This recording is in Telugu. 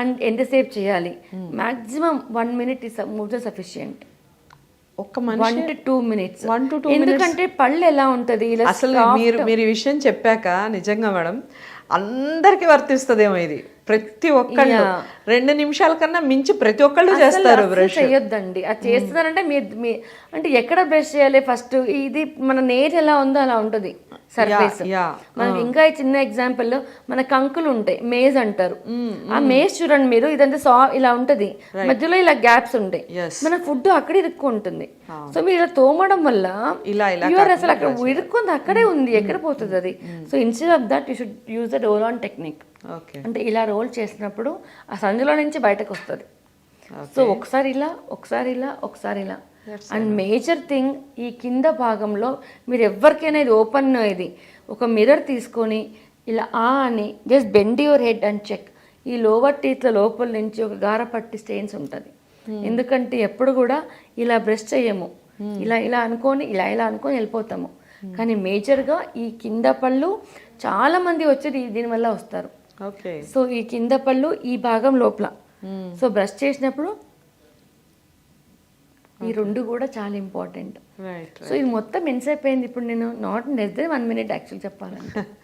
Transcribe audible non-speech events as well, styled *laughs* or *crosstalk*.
అండ్ ఎంతసేపు చేయాలి? Maximum one minute is more sufficient ఒక్క one two two minutes One to two ఎందుకంటే పళ్ళు ఎలా ఉంటది? అసలు మీరు మీరు ఈ విషయం చెప్పాక నిజంగా మేడం అందరికి వర్తిస్తుందేమో ఇది. ప్రతి ఒక్కళ్ళు. రెండు నిమిషాల కన్నా మించి ప్రతి ఒక్కళ్ళు చేస్తారు బ్రష్. చెయ్యొద్దండి అది చేస్తున్నారంటే మీ మీ అంటే ఎక్కడ బ్రష్ చేయాలి? ఫస్ట్ ఇది మన నేర్ ఎలా ఉందో అలా ఉంటది. సర్ఫేస్. మనకి ఇంకా ఈ చిన్న ఎగ్జాంపుల్ మన కంకులు ఉంటాయి మేజ్ అంటారు. ఆ మేజ్ చూడండి మీరు ఇదంతా సా ఇలా ఉంటది. మధ్యలో ఇలా గ్యాప్స్ ఉంటాయి. మన ఫుడ్ అక్కడే ఇరుక్కు ఉంటుంది. సో మీరు ఇలా తోమడం వల్ల ఇలా అసలు అక్కడ ఇరుక్కుంది అక్కడే ఉంది ఎక్కడ పోతుంది అది. So instead of that you should use the roll on technique అంటే ఇలా రోల్ చేసినప్పుడు ఆ సందులో నుంచి బయటకు వస్తుంది. సో ఒకసారి ఇలా ఒకసారి ఇలా ఒకసారి ఇలా. అండ్ మేజర్ థింగ్ ఈ కింద భాగంలో మీరు ఎవరికైనా ఇది ఓపెన్ ఇది. ఒక మిర్రర్ తీసుకొని ఇలా ఆ అని just bend your head and check ఈ లోవర్ టీత్ల లోపల నుంచి ఒక గార పట్టి స్టెయిన్స్ ఉంటుంది. ఎందుకంటే ఎప్పుడు కూడా ఇలా బ్రష్ చేయము. ఇలా ఇలా అనుకొని ఇలా ఇలా అనుకొని వెళ్ళిపోతాము. కానీ మేజర్గా ఈ కింద పళ్ళు చాలా మంది వచ్చి దీనివల్ల వస్తారు. ఓకే సో ఈ కింద పళ్ళు ఈ భాగం లోపల. సో బ్రష్ చేసినప్పుడు ఈ రెండు కూడా చాలా ఇంపార్టెంట్ రైట్ సో ఇది మొత్తం ఎంతసేపు అయింది? ఇప్పుడు నేను not then one minute actual చెప్పాలంటే. *laughs*